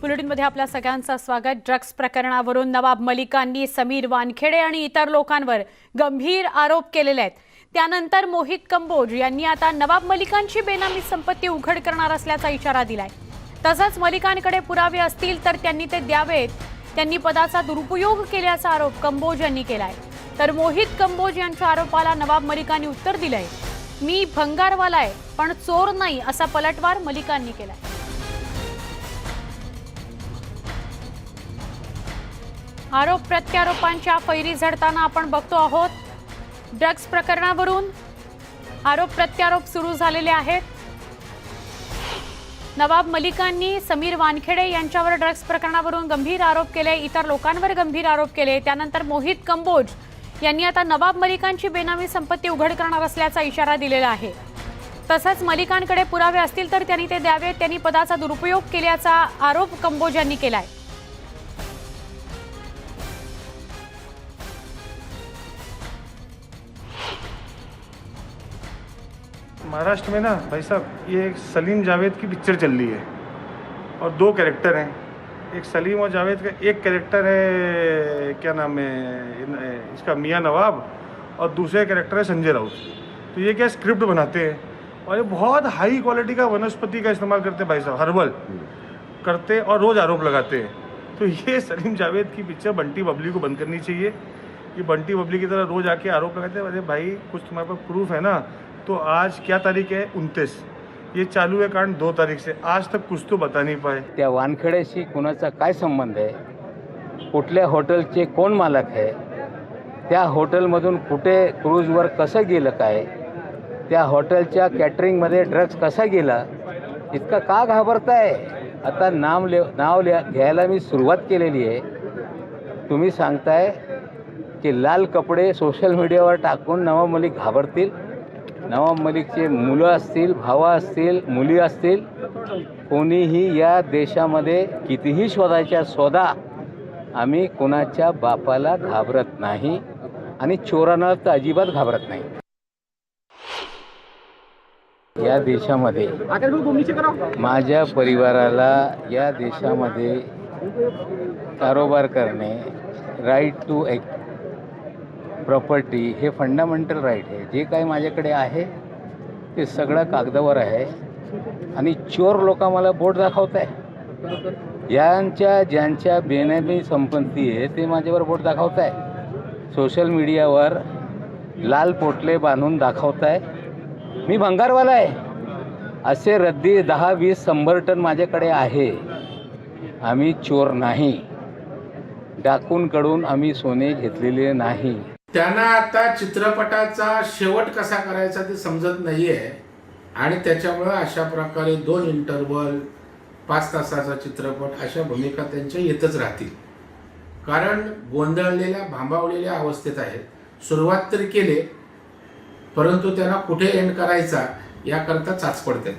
बुलेटिनमध्ये आपल्या सगळ्यांचं स्वागत. ड्रग्ज प्रकरणावरून नवाब मलिकांनी समीर वानखेडे आणि इतर लोकांवर गंभीर आरोप केलेले आहेत. त्यानंतर मोहित कंबोज यांनी आता नवाब मलिकांची बेनामी संपत्ती उघड करणार असल्याचा इशारा दिलाय. तसंच मलिकांकडे पुरावे असतील तर त्यांनी ते द्यावेत. त्यांनी पदाचा दुरुपयोग केल्याचा आरोप कंबोज यांनी केलाय. तर मोहित कंबोज यांच्या आरोपाला नवाब मलिकांनी उत्तर दिलंय. मी भंगारवाला आहे पण चोर नाही असा पलटवार मलिकांनी केलाय. आरोप प्रत्यारोपांच्या फैरी झडताना आपण बघतो आहोत. ड्रग्ज प्रकरणावरून आरोप प्रत्यारोप सुरू झालेले आहेत. नवाब मलिकांनी समीर वानखेडे यांच्यावर ड्रग्ज प्रकरणावरून गंभीर आरोप केले इतर लोकांवर गंभीर आरोप केले. त्यानंतर मोहित कंबोज यांनी आता नवाब मलिकांची बेनामी संपत्ती उघड करणार असल्याचा इशारा दिलेला आहे. तसंच मलिकांकडे पुरावे असतील तर त्यांनी ते द्यावेत. त्यांनी पदाचा दुरुपयोग केल्याचा आरोप कंबोज यांनी केला आहे महाराष्ट्र में ना भाई साहब, ये एक सलीम जावेद की पिक्चर चल रही है। और दो कैरेक्टर हैं। एक सलीम और जावेद का एक कैरेक्टर है, क्या नाम है इसका मियाँ नवाब और दूसरे कैरेक्टर है संजय राउत। तो ये क्या स्क्रिप्ट बनाते हैं? और ये बहुत हाई क्वालिटी का वनस्पति का इस्तेमाल करते हैं भाई साहब, हर्बल। करते और रोज़ आरोप लगाते हैं। तो ये सलीम जावेद की पिक्चर बंटी बबली को बंद करनी चाहिए। ये बंटी बबली की तरह रोज आके आरोप लगाते हैं, अरे भाई, कुछ तुम्हारे पास प्रूफ है ना तो आज क्या तारीख है? उनतीस। ये चालू है कारण दो तारीख से। आज तक कुछ तो बता नहीं पाए। त्या वानखेड्याशी कुणाचा काय संबंध आहे? कुठल्या हॉटेलचे कोण मालक आहे? त्या हॉटेलमधून कुठे क्रूजवर कसं गेलं काय? त्या हॉटेलच्या कॅटरिंगमध्ये ड्रग्ज कसा गेला? इतका का घाबरताय? आता नाम ले नाव लिहा घ्यायला मी सुरुवात केलेली आहे. तुम्ही सांगताय की लाल कपडे सोशल मीडियावर टाकून नवाब घाबरतील? नवाब मलिकचे मुलं असतील भावा असतील मुली असतील कोणीही या देशामध्ये कितीही शोधायच्या शोधा आम्ही कोणाच्या बापाला घाबरत नाही आणि चोरांना तर अजिबात घाबरत नाही. या देशामध्ये माझ्या परिवाराला या देशामध्ये कारोबार करणे राईट टू एक प्रॉपर्टी हे फंडामेंटल राईट आहे. जे काही माझ्याकडे आहे ते सगळं कागदावर आहे. आणि चोर लोक मला बोट दाखवत आहे. यांच्या ज्यांच्या बेनामी संपत्ती आहे ते माझ्यावर बोट दाखवत आहे. सोशल मीडियावर लाल पोटले बांधून दाखवत आहे. मी भंगारवाला आहे. असे रद्दी दहा वीस शंभर टन माझ्याकडे आहे. आम्ही चोर नाही. डाकूंकडून आम्ही सोने घेतलेले नाही. त्यांना आता चित्रपटाचा शेवट कसा करायचा ते समजत नाही आहे आणि त्याच्यामुळं अशा प्रकारे दोन इंटरवल पाच तासाचा चित्रपट अशा भूमिका त्यांच्या येतच राहतील. कारण गोंधळलेल्या भांबावलेल्या अवस्थेत आहेत. सुरुवात तरी केले परंतु त्यांना कुठे एंड करायचा याकरता चाचपडते